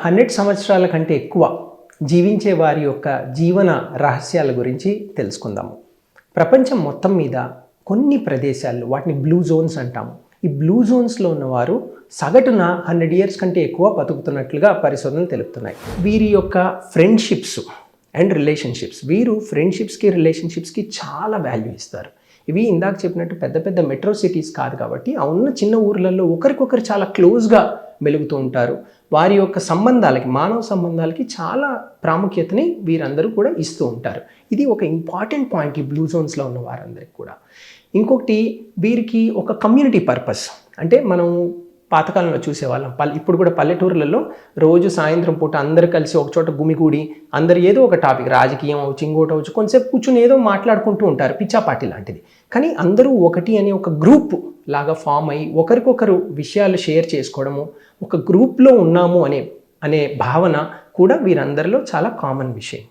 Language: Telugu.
హండ్రెడ్ సంవత్సరాల కంటే ఎక్కువ జీవించే వారి యొక్క జీవన రహస్యాల గురించి తెలుసుకుందాము. ప్రపంచం మొత్తం మీద కొన్ని ప్రదేశాలు వాటిని బ్లూ జోన్స్ అంటాము. ఈ బ్లూ జోన్స్లో ఉన్నవారు సగటున హండ్రెడ్ ఇయర్స్ కంటే ఎక్కువ బతుకుతున్నట్లుగా పరిశోధనలు తెలుపుతున్నాయి. వీరి యొక్క ఫ్రెండ్షిప్స్ అండ్ రిలేషన్షిప్స్ వీరు ఫ్రెండ్షిప్స్కి రిలేషన్షిప్స్కి చాలా వాల్యూ ఇస్తారు. ఇవి ఇందాక చెప్పినట్టు పెద్ద పెద్ద మెట్రో సిటీస్ కాదు కాబట్టి ఆ ఉన్న చిన్న ఊర్లలో ఒకరికొకరు చాలా క్లోజ్గా మెలుగుతూ ఉంటారు. వారి యొక్క సంబంధాలకి మానవ సంబంధాలకి చాలా ప్రాముఖ్యతని వీరందరూ కూడా ఇస్తూ ఉంటారు. ఇది ఒక ఇంపార్టెంట్ పాయింట్ ఈ బ్లూ జోన్స్లో ఉన్న వారందరికి కూడా. ఇంకొకటి వీరికి ఒక కమ్యూనిటీ పర్పస్. అంటే మనం పాతకాలంలో చూసేవాళ్ళం. పల్లె ఇప్పుడు కూడా పల్లెటూర్లలో రోజు సాయంత్రం పూట అందరు కలిసి ఒక చోట గుమిగూడి అందరు ఏదో ఒక టాపిక్ రాజకీయం అవచ్చు ఇంకోటి అవచ్చు కొంతసేపు కూర్చుని ఏదో మాట్లాడుకుంటూ ఉంటారు. పిచ్చాపాటి లాంటిది. కానీ అందరూ ఒకటి అనే ఒక గ్రూప్ లాగా ఫామ్ అయ్యి ఒకరికొకరు విషయాలు షేర్ చేసుకోవడము ఒక గ్రూప్లో ఉన్నాము అనే అనే భావన కూడా వీరందరిలో చాలా కామన్ విషయం.